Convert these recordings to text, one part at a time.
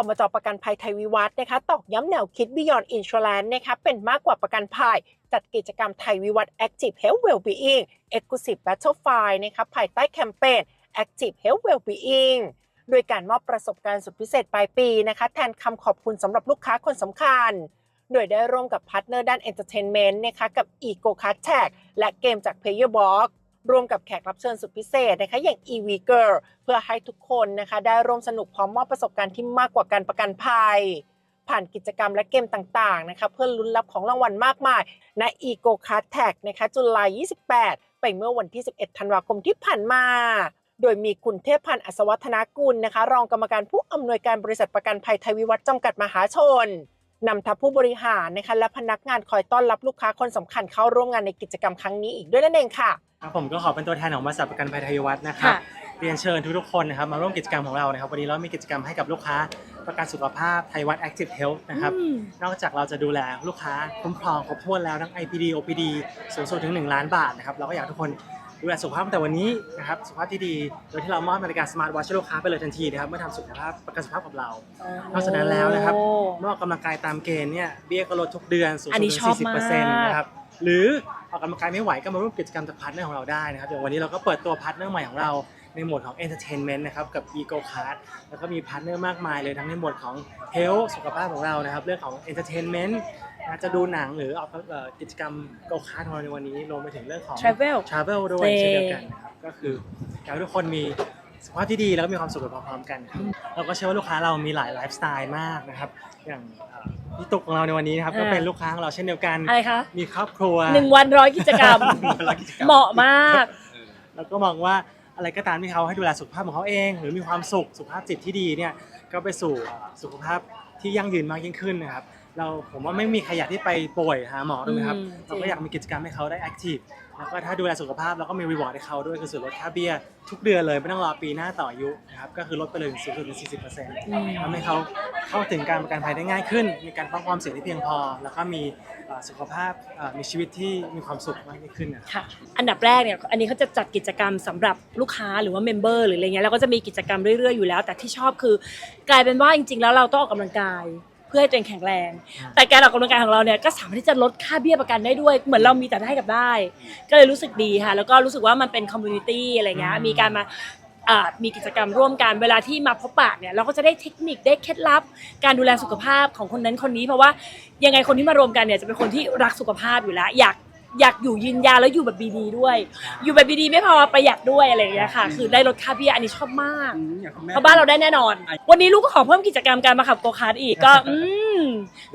บมจประกันภัยไทยวิวัฒน์นะคะตอกย้ำแนวคิด Beyond Insurance นะคะเป็นมากกว่าประกันภัย จัดกิจกรรมไทยวิวัฒน์ Active Health Wellbeing Exclusive Battle File นะคะภายใต้แคมเปญ Active Health Wellbeing โดยการมอบประสบการณ์สุดพิเศษปลายปีนะคะแทนคำขอบคุณสำหรับลูกค้าคนสำคัญ โดยได้ร่วมกับพาร์ทเนอร์ด้าน Entertainment นต์นะคะกับ Ego Card Tag และเกมจาก Player Box ร่วมกับแขกรับเชิญสุดพิเศษนะคะอย่าง EV Girl เพื่อให้ทุกคนนะคะได้ร่วมสนุกพร้อมมอบประสบการณ์ที่มากกว่าการประกันภัย ผ่านกิจกรรมและเกมต่างๆนะคะเพื่อลุ้นรับของรางวัลมากมายใน Ego Card Tag นะคะจุลาย 28 ไปเมื่อวันที่ 11 ธันวาคมที่ผ่านมาโดยมีคุณเทพพันธ์อัศวัฒนากุลนะคะ รองกรรมการผู้อำนวยการบริษัทประกันภัยไทยวิวัฒน์จำกัดมหาชน นำทัพผู้บริหารนะคะและพนักงานคอยต้อนรับลูกค้าคนสำคัญเข้าร่วมงานในกิจกรรมครั้งนี้อีกด้วยนั่นเองค่ะครับผมก็ขอเป็นตัวแทนของบริษัทประกันภัยไทยวัฒน์นะครับค่ะเรียนเชิญทุกๆคนนะครับมาร่วมกิจกรรมของเรานะครับวันนี้เรามีกิจกรรมให้กับลูกค้าประกันสุขภาพไทยวัฒน์ Active Health นะครับอืมนอกจากเราจะดูแลลูกค้าคุ้มครองครบถ้วนแล้วทั้ง IPD OPD สูงสุดถึง 1 ล้านบาทนะครับเราก็อยากให้ทุกคน ดูแลสุขภาพตั้งแต่วันนี้นะครับสุขภาพที่ดีโดยที่เรามอบนาฬิกาสมาร์ทวอชให้ลูกค้าไปเลยทันทีนะครับเมื่อทำสุขภาพประกันสุขภาพกับเรา นอกจากนั้นแล้วนะครับเมื่อออกกำลังกายตามเกณฑ์เนี่ยเบี้ยก็ลดทุกเดือนสูงอันสุนี้ดชถึอบงมาก40%นะครับหรือออกกำลังกายไม่ไหวก็มาร่วมกิจกรรมจากพาร์ทเนอร์ของเราได้นะครับอย่างวันนี้เราก็เปิดตัวพาร์ทเนอร์ใหม่ของเราในหมวดของ Entertainment นะครับกับ Ego Card แล้วก็มีพาร์ทเนอร์มากมายเลยทั้งในหมวดของ Health สุขภาพของเรานะครับเรื่องของ Entertainment นะจะดูหนังหรือออกเอ่อกิจกรรม Go Kart ของเราในวันนี้รวมไปถึงเรื่องของ Travel Travel ด้วยเท่เช่นเดียวกันนะครับก็คืออยากให้ทุกคนมีสุขภาพที่ดีแล้วก็มีความสุขไปพร้อมๆกันครับเราก็เชื่อว่าลูกค้าเรามีหลายไลฟ์สไตล์มากนะครับ อย่างเอ่อพี่ตุกของเราในวันนี้นะครับก็อ่าเป็นลูกค้าของเราเช่นเดียวกัน อะไรคะมีครอบครัว หนึ่งวันร้อยกิจกรรม เหมาะมากแล้วก็มองว่าอะไรก็ตามที่เขาให้ดูแลสุขภาพของเขาเอง หรือมีความสุขสุขภาพจิตที่ดีเนี่ยก็ไปสู่สุขภาพที่ยั่งยืนมากยิ่งขึ้นนะครับ เราผมว่าไม่มีใครอยากที่ไปป่วยหาหมอถูกไหมครับอืมเราก็อยากมีกิจกรรมให้เขาได้แอคทีฟแล้วก็ถ้าดูแลสุขภาพแล้วก็มีรีวอร์ดให้เขาด้วยคือส่วนลดค่าเบี้ยทุกเดือนเลยไม่ต้องรอปีหน้าต่ออายุนะครับก็คือลดไปเลยสูงสุดถึง40%อืมทำให้เขาเข้าถึงการประกันภัยได้ง่ายขึ้น มีการป้องกันความเสี่ยงที่เพียงพอ แล้วก็มีเอ่อสุขภาพเอ่อมีชีวิตที่มีความสุขมากยิ่งขึ้นนะครับ ค่ะอันดับแรกเนี่ยอันนี้เขาจะจัดกิจกรรมสำหรับลูกค้าหรือว่าเมมเบอร์หรืออะไรเงี้ยแล้วก็จะมีกิจกรรมเรื่อยๆอยู่แล้ว แต่ที่ชอบคือกลายเป็นว่าจริงๆ แล้วเราต้องออกกำลังกายเพื่อให้ตัวเองแข็งแรงอืมแต่การออกกำลังกายของเราเนี่ยก็สามารถที่จะลดค่าเบี้ยประกันได้ด้วย เหมือนเรามีแต่ได้กับได้ ก็เลยรู้สึกดีค่ะ แล้วก็รู้สึกว่ามันเป็นคอมมูนิตี้อะไรเงี้ยมีการมาอ่ามีกิจกรรมร่วมกันเวลาที่มาพบปะเนี่ยเราก็จะได้เทคนิคได้เคล็ดลับ การดูแลสุขภาพของคนนั้นคนนี้ เพราะว่ายังไงคนที่มารวมกันเนี่ยจะเป็นคนที่รักสุขภาพอยู่แล้ว อยาก อยากอยู่ยืนยาวแล้วอยู่แบบดีๆด้วย อยู่แบบดีๆไม่พอประหยัดด้วยอะไรอย่างเงี้ยค่ะ คือได้ลดค่าเบี้ยอันนี้ชอบมากเพราะบ้านเราได้แน่นอน วันนี้ลูกก็ขอเพิ่มกิจกรรมการมาขับโกคาร์ทอีกก็ อืม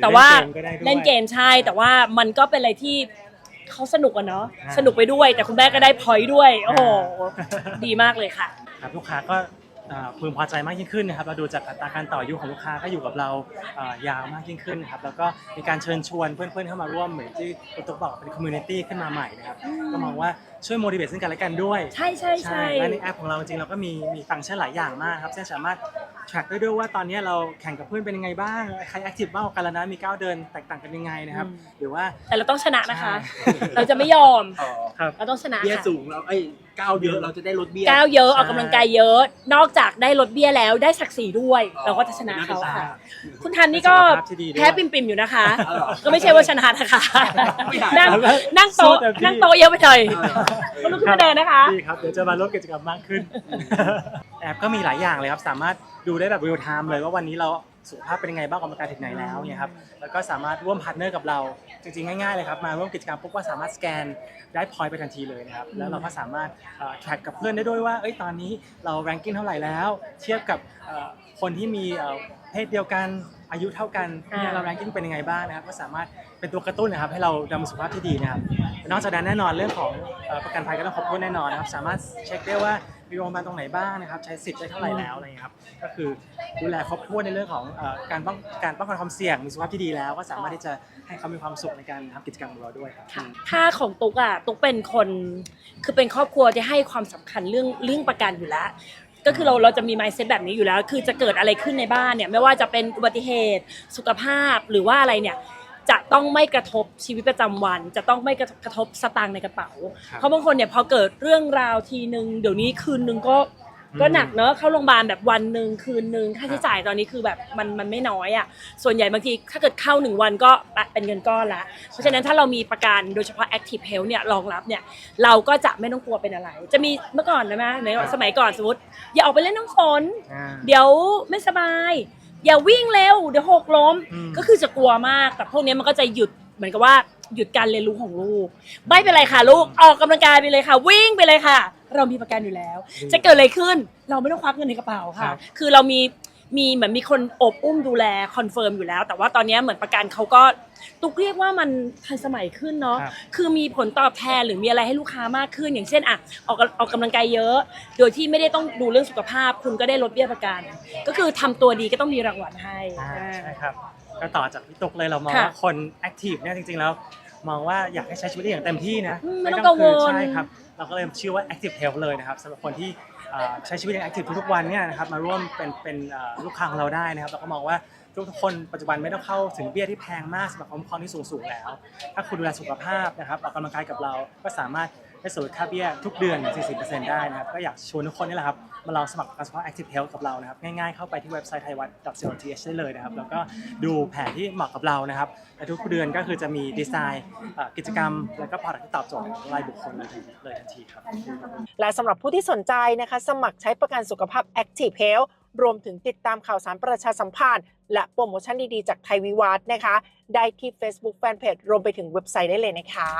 แต่ว่าหรือเล่นเกมใช่ แต่ว่ามันก็เป็นอะไรที่เขาสนุกอะเนาะอ่าสนุกไปด้วย แต่คุณแม่ก็ได้พอยต์ด้วย โอ้โหดีมากเลยค่ะ ครับลูกค้าก็เอ่อ พึงพอใจมากยิ่งขึ้นนะครับเราดูจากอัตราการต่ออายุของลูกค้าก็อยู่กับเราเอ่อยาวมากยิ่งขึ้นนะครับแล้วก็มีการเชิญชวนเพื่อนๆเข้ามาร่วมเหมือนที่คุณตุ๊กบอกเป็นคอมมูนิตี้ขึ้นมาใหม่นะครับก็มองว่าช่วย motivate ซึ่งกันและกันด้วย ใช่ใช่ใช่และในแอปของเราจริงๆเราก็มีมีฟังก์ชันหลายอย่างมากครับเช่นสามารถ track ได้ด้วยว่าตอนนี้เราแข่งกับเพื่อนเป็นยังไงบ้างใคร active มากกว่ากันแล้วนะมีก้าวเดินแตกต่างกันยังไงนะครับหรือว่าแต่เราต้องชนะนะคะใช่เราจะไม่ยอมครับเราต้องชนะเบี้ยค่ะสูงเราไอ้ก้าวเยอะเราจะได้ลดเบี้ยก้าวเยอะใช่ออกกำลังกายเยอะ นอกจากได้ลดเบี้ยแล้วได้ศักดิ์ศรีด้วย เราก็จะชนะเขาค่ะ คุณทันนี่ก็เป็นสุขภาพที่ดีด้วยแพ้ปิ่มๆอยู่นะคะเอาเหรอก็ไม่ใช่ว่าชนะนะคะไม่อยากนั่งแล้วนั่งโต๊ะสู้เต็มที่นั่งโต๊ะเยอะไปหน่อยเออก็ลุกขึ้นมาเดินนะคะดีครับเดี๋ยวจะมาร่วมกิจกรรมมากขึ้น แอปก็มีหลายอย่างเลยครับ สามารถดูได้แบบเรียลไทม์เลยว่าวันนี้เราสุขภาพเป็นยังไงบ้างออกกำลังกายถึงไหนแล้วเนี่ยครับแล้วก็สามารถร่วมพาร์ทเนอร์กับเรา จริงๆ ง่ายๆเลยครับ มาร่วมกิจกรรมปุ๊บก็สามารถสแกนได้พอยต์ไปทันทีเลยนะครับ แล้วเราก็สามารถแท็กกับเพื่อนได้ด้วยว่าเอ้ยตอนนี้เราแรงกิ้งเท่าไหร่แล้ว เทียบกับเอ่อคนที่มีเอ่อ เพศเดียวกันอายุเท่ากันเนี่ยเราแรงกิ้งเป็นยังไงบ้างนะครับก็สามารถเป็นตัวกระตุ้นนะครับให้เราดำเนินสุขภาพที่ดีนะครับนอกจากนั้นแน่นอนเรื่องของเอ่อประกันภัยก็ต้องครบถ้วนแน่นอนนะครับสามารถเช็คได้ว่ามีโรงพยาบาลตรงไหนบ้างนะครับใช้สิทธิ์ได้เท่าไหร่แล้วอะไรอย่างเงี้ยครับก็คือดูแลครบถ้วนในเรื่องของเอ่อการป้องการป้องกันความเสี่ยงมีสุขภาพที่ดีแล้ว ก็สามารถที่จะให้เขามีความสุขในการทำกิจกรรมของเราด้วยครับค่ะถ้าของตุ๊กอะตุ๊กเป็นคนคือเป็นครอบครัวที่ให้ความสำคัญเรื่องเรื่องประกันอยู่แล้ว ก็คือเราเราจะมี mindset แบบนี้อยู่แล้ว คือจะเกิดอะไรขึ้นในบ้านเนี่ยไม่ว่าจะเป็นอุบัติเหตุสุขภาพหรือว่าอะไรเนี่ยจะต้องไม่กระทบชีวิตประจำวัน จะต้องไม่กระทบสตางค์ในกระเป๋าครับเพราะบางคนเนี่ยพอเกิดเรื่องราวทีนึงเดี๋ยวนี้คืนนึงก็ ก็หนักเนอะเข้าโรงพยาบาลแบบวันหนึ่งคืนหนึ่งค่าใช้จ่ายตอนนี้คือแบบมันมันไม่น้อยอะส่วนใหญ่บางทีถ้าเกิดเข้าหนึ่งวันก็เป็นเงินก้อนละเพราะฉะนั้นถ้าเรามีประกันโดยเฉพาะ Active Health เนี่ยรองรับเนี่ยเราก็จะไม่ต้องกลัวเป็นอะไร จะมีเมื่อก่อนนะแม่ในสมัยก่อนสมมติ อย่าออกไปเล่นน้ำฝนอ่าเดี๋ยวไม่สบาย อย่าวิ่งเร็วเดี๋ยวหกล้มอืมก็คือจะกลัวมากแต่พวกนี้มันก็จะหยุดเหมือนกับว่าหยุดการเรียนรู้ของลูก ไม่เป็นไรค่ะลูกออกกำลังกายไปเลยค่ะ วิ่งไปเลยค่ะ เรามีประกันอยู่แล้ว จะเกิดอะไรขึ้นเราไม่ต้องควักเงินในกระเป๋าคค่ะรับคือเรามีมีเหมือนมีคนอบอุ้มดูแลคอนเฟิร์มอยู่แล้ว แต่ว่าตอนนี้เหมือนประกันเขาก็ตุกเรียกว่ามันทันสมัยขึ้นเนาะครับคือมีผลตอบแทนหรือมีอะไรให้ลูกค้ามากขึ้น อย่างเช่นอะออกออกกำลังกายเยอะ โดยที่ไม่ได้ต้องดูเรื่องสุขภาพ คุณก็ได้ลดเบี้ยประกัน ก็คือทำตัวดีก็ต้องมีรางวัลให้อ่าอ่าใช่ครับก็ต่อจากพี่ตุกเลยเรามองค่ะว่าคนแอคทีฟเนี่ยจริงๆแล้ว มองว่าอยากให้ใช้ชีวิตได้อย่างเต็มที่นะอืมไม่ไม่ต้ต้อองงกังวลคือใช่ครับเราก็เลยชื่อว่า Active Health เลยนะครับสำหรับคนที่อ่าใช้ชีวิตอย่างแอคทีฟทุกๆวันเนี่ยนะครับมาร่วมเป็นเป็นอ่าลูกค้าของเราได้นะครับเราก็มองว่าทุกๆคนปัจจุบันไม่ต้องเข้าถึงเบี้ยที่แพงมากสำหรับความครองที่สูงๆแล้ว ถ้าคุณดูแลสุขภาพนะครับออกกำลังกายกับเราก็สามารถ ได้ส่วนลดค่าเบี้ยทุกเดือน 40%ได้นะครับ ก็อยากชวนทุกคนนี่แหละครับ มาลองสมัครประกันสุขภาพ Active Health กับเรานะครับ ง่ายๆ เข้าไปที่เว็บไซต์ไทยวัด .co.th ได้เลยนะครับ แล้วก็ดูแผนที่เหมาะกับเรานะครับและทุกเดือนก็คือจะมีดีไซน์กิจกรรม แล้วก็ผลิตที่ตอบโจทย์รายบุคคลเลยทันทีเลยทันทีครับ และสำหรับผู้ที่สนใจนะคะ สมัครใช้ประกันสุขภาพ Active Health รวมถึงติดตามข่าวสารประชาสัมพันธ์ และโปรโมชั่นดี ๆ จากไทยวิวัฒน์นะคะ ได้ที่ Facebook Fanpage รวมไปถึงเว็บไซต์ได้เลยนะคะ